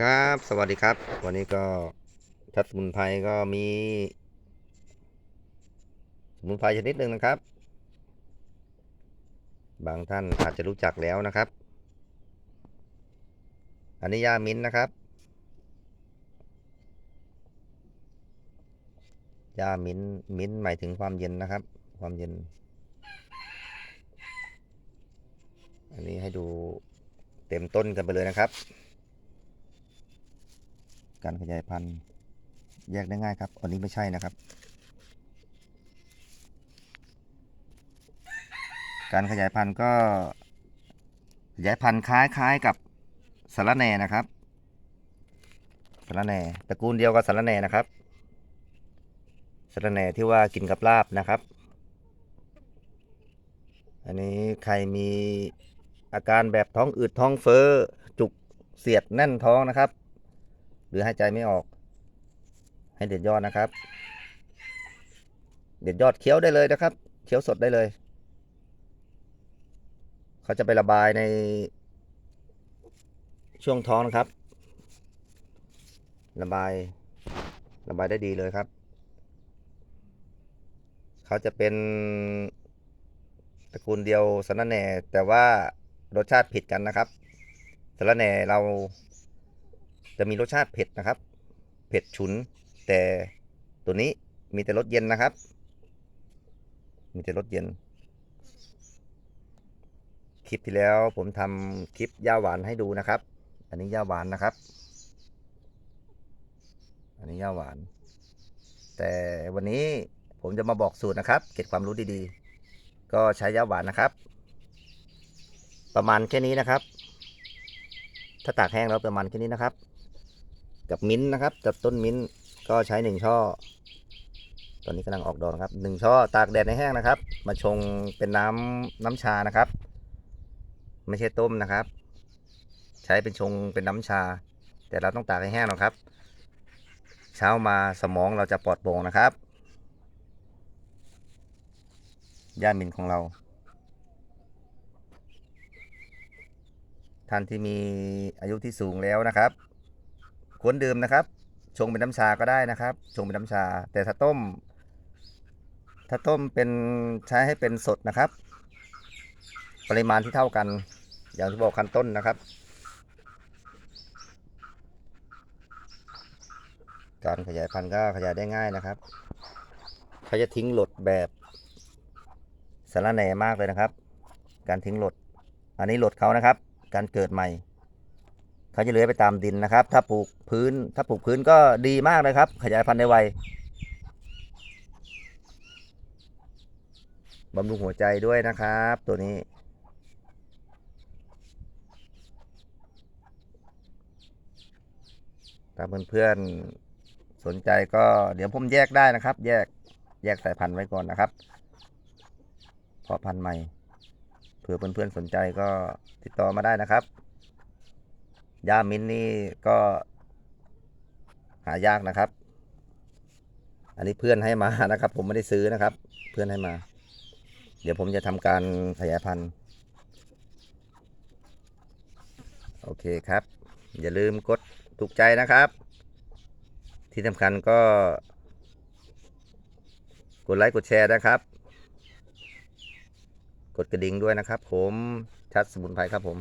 ครับ สวัสดีครับ วันนี้ก็ทัดสมุนไพรก็มี สมุนไพรชนิดหนึ่งนะครับ บางท่านอาจจะรู้จักแล้วนะครับ อันนี้ยามิ้นนะครับ ยามิ้นมิ้นหมายถึงความเย็นนะครับ ความเย็น อันนี้ให้ดูเต็มต้นกันไปเลยนะครับ การขยายพันธุ์แยกได้ง่ายครับ อันนี้ไม่ใช่นะครับ การขยายพันธุ์ก็ขยายพันธุ์คล้ายๆกับสารแหน่นะครับสารแหน่ตระกูลเดียวกับสารแหน่นะครับสารแหน่ที่ว่ากินกับลาบนะครับ อันนี้ใครมีอาการแบบท้องอืดท้องเฟ้อจุกเสียดแน่นท้องนะครับ หรือหายใจไม่ออก ให้เด็ดยอดนะครับ เด็ดยอดเคี้ยวได้เลยนะครับเคี้ยวสดได้เลย เขาจะไประบายในช่วงท้องนะครับ ระบาย ระบายได้ดีเลยครับ เขาจะเป็นตระกูลเดียวสาระแหน่แต่ว่ารสชาติผิดกันนะครับสาระแหน่เรา จะมีรสชาติเผ็ดนะครับ เผ็ดฉุน แต่ตัวนี้มีแต่รสเย็นนะครับ มีแต่รสเย็น คลิปที่แล้วผมทำคลิปย่าหวานให้ดูนะครับ อันนี้ย่าหวานนะครับ อันนี้ย่าหวาน แต่วันนี้ผมจะมาบอกสูตรนะครับ เก็บความรู้ดีๆ ก็ใช้ย่าหวานนะครับ ประมาณแค่นี้นะครับ ถ้าตากแห้งแล้วประมาณแค่นี้นะครับ กับมิ้นท์นะครับ กับต้นมิ้นก็ใช้หนึ่งช่อ ตอนนี้กำลังออกดอกนะครับหนึ่งช่อตากแดดในแห้งนะครับ มาชงเป็นน้ำน้ำชานะครับ ไม่ใช่ต้มนะครับ ใช้เป็นชงเป็นน้ำชา แต่เราต้องตากให้แห้งนะครับ เช้ามาสมองเราจะปลอดโปร่งนะครับย่ามินของเรา ท่านที่มีอายุที่สูงแล้วนะครับ ควรดื่มนะครับ ชงเป็นน้ำชาก็ได้นะครับ ชงเป็นน้ำชา แต่ถ้าต้ม ถ้าต้มเป็นใช้ให้เป็นสดนะครับ ปริมาณที่เท่ากัน อย่างที่บอกขั้นต้นนะครับ การขยายพันธุ์ก็ขยายได้ง่ายนะครับเขาจะทิ้งหลดแบบสารแหน่มากเลยนะครับ การทิ้งหลด อันนี้หลดเขานะครับ การเกิดใหม่ เขาจะเลื้อยไปตามดินนะครับ ถ้าปลูกพื้น ถ้าปลูกพื้นก็ดีมากเลยครับ ขยายพันธุ์ได้ไวบำรุงหัวใจด้วยนะครับ ตัวนี้ ถ้าเพื่อนๆสนใจก็เดี๋ยวผมแยกได้นะครับ แยกแยกสายพันธุ์ไว้ก่อนนะครับเพาะพันธุ์ใหม่เผื่อเพื่อนๆสนใจก็ติดต่อมาได้นะครับ ยามินนี่ก็หายากนะครับ อันนี้เพื่อนให้มานะครับ ผมไม่ได้ซื้อนะครับ เพื่อนให้มา เดี๋ยวผมจะทำการขยายพันธุ์ โอเคครับ อย่าลืมกดถูกใจนะครับ ที่สำคัญก็ กดไลค์กดแชร์นะครับ กดกระดิ่งด้วยนะครับ ผมชัดสมุนไพรครับผม